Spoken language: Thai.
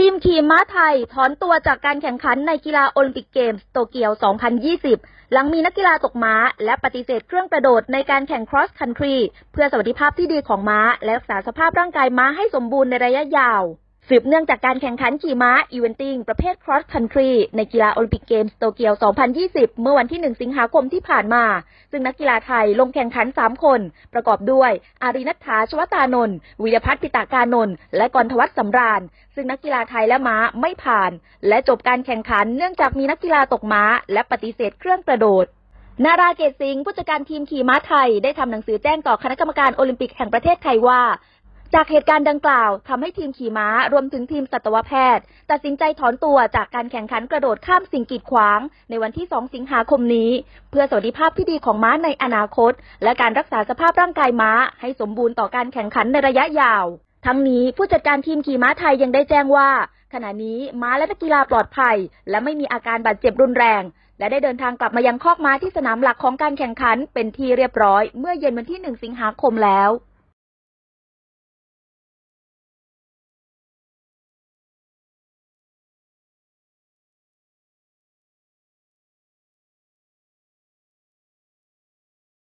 ทีมขี่ม้าไทยถอนตัวจากการแข่งขันในกีฬาโอลิมปิกเกมส์โตเกียว 2020 หลังมีนักกีฬาตกม้า และปฏิเสธเครื่องกระโดดในการแข่ง cross country เพื่อสวัสดิภาพที่ดีของม้า และรักษาสภาพร่างกายม้าให้สมบูรณ์ในระยะยาว สืบเนื่องจากการแข่งขันขี่ม้าอีเวนติ้งประเภท cross country ในกีฬาโอลิมปิกเกมส์โตเกียว 2020 เมื่อวันที่ 1 สิงหาคมที่ผ่านมา ซึ่งนักกีฬาไทยลงแข่งขัน 3 คน ประกอบด้วย อารีนัทธาชวตานนท์วิรพัฒน์ปิตากานนท์และกรทวัฒน์สำราญ ซึ่งนักกีฬาไทยและม้าไม่ผ่าน และจบการแข่งขันเนื่องจากมีนักกีฬาตกม้า และปฏิเสธเครื่องกระโดดนาราเกตสิงห์ผู้จัดการทีมขี่ม้าไทย ได้ทำหนังสือแจ้งต่อคณะกรรมการโอลิมปิกแห่งประเทศไทยว่า จากเหตุการณ์ดังกล่าวทำให้ทีมขี่ม้ารวมถึงทีมสัตวแพทย์ ตัดสินใจถอนตัวจากการแข่งขันกระโดดข้ามสิ่งกีดขวาง ในวันที่ 2 สิงหาคมนี้ เพื่อสวัสดิภาพที่ดีของม้าในอนาคต และการรักษาสภาพร่างกายม้า ให้สมบูรณ์ต่อการแข่งขันในระยะยาว ทั้งนี้ผู้จัดการทีมขี่ม้าไทยยังได้แจ้งว่า ขณะนี้ม้าและนักกีฬาปลอดภัย และไม่มีอาการบาดเจ็บรุนแรงและได้เดินทางกลับมายังคอกม้าที่สนามหลักของการแข่งขัน เป็นที่เรียบร้อย เมื่อเย็นวันที่ 1 สิงหาคมแล้ว